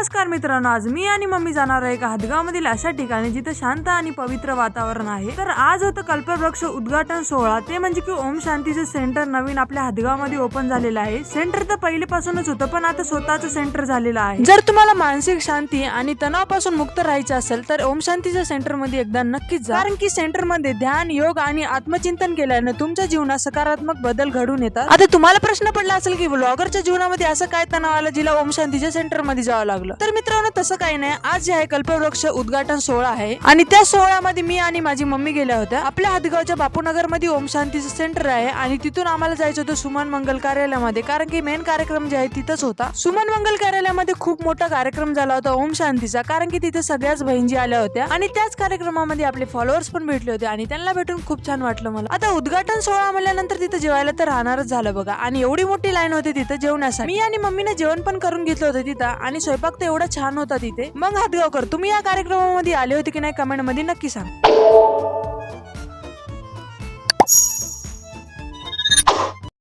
नमस्कार मित्रांनो आज मी आणि मम्मी जाणार आहे एका हदगावमधील अशा ठिकाणी जिथे शांत आणि पवित्र वातावरण आहे. तर आज होतं कल्पवृक्ष उद्घाटन सोहळा. ते म्हणजे की ओम शांतीचे सेंटर नवीन आपल्या हदगावमध्ये ओपन झालेलं आहे. सेंटर तर पहिलेपासूनच होतं पण आता स्वतःचं सेंटर झालेलं आहे. जर तुम्हाला मानसिक शांती आणि तणावापासून मुक्त राहायचं असेल तर ओम शांतीच्या सेंटरमध्ये एकदा नक्कीच जा. कारण की सेंटरमध्ये ध्यान योग आणि आत्मचिंतन केल्याने तुमच्या जीवनात सकारात्मक बदल घडून येतात. आता तुम्हाला प्रश्न पडला असेल की ब्लॉगरच्या जीवनामध्ये असं काय तणाव आलं जिला ओम शांतीच्या सेंटरमध्ये जावं लागलं? तर मित्रांनो तसं काही नाही. आज जे आहे कल्पवृक्ष उद्घाटन सोहळा आहे. आणि त्या सोहळ्यामध्ये मी आणि माझी मम्मी गेल्या होत्या. आपल्या हदगावच्या बापूनगरमध्ये ओम शांतीचं सेंटर आहे आणि तिथून आम्हाला जायचं होतं सुमन मंगल कार्यालयामध्ये. कारण की मेन कार्यक्रम जे आहे तिथंच होता. सुमन मंगल कार्यालयामध्ये खूप मोठा कार्यक्रम झाला होता ओम शांतीचा. कारण की तिथे सगळ्याच बहिणजी आल्या होत्या. आणि त्याच कार्यक्रमामध्ये आपले फॉलोअर्स पण भेटले होते आणि त्यांना भेटून खूप छान वाटलं मला. आता उद्घाटन सोहळा म्हणल्यानंतर तिथे जेवायला तर राहणारच झालं बघा. आणि एवढी मोठी लाईन होती तिथे जेवण्यासाठी मी आणि मम्मीने जेवण पण करून घेतलं होतं तिथं. आणि स्वयंपाक तर एवढा छान होता तिथे. मग हातगावकर तुम्ही या कार्यक्रमामध्ये आले होते की नाही कमेंटमध्ये नक्की सांग.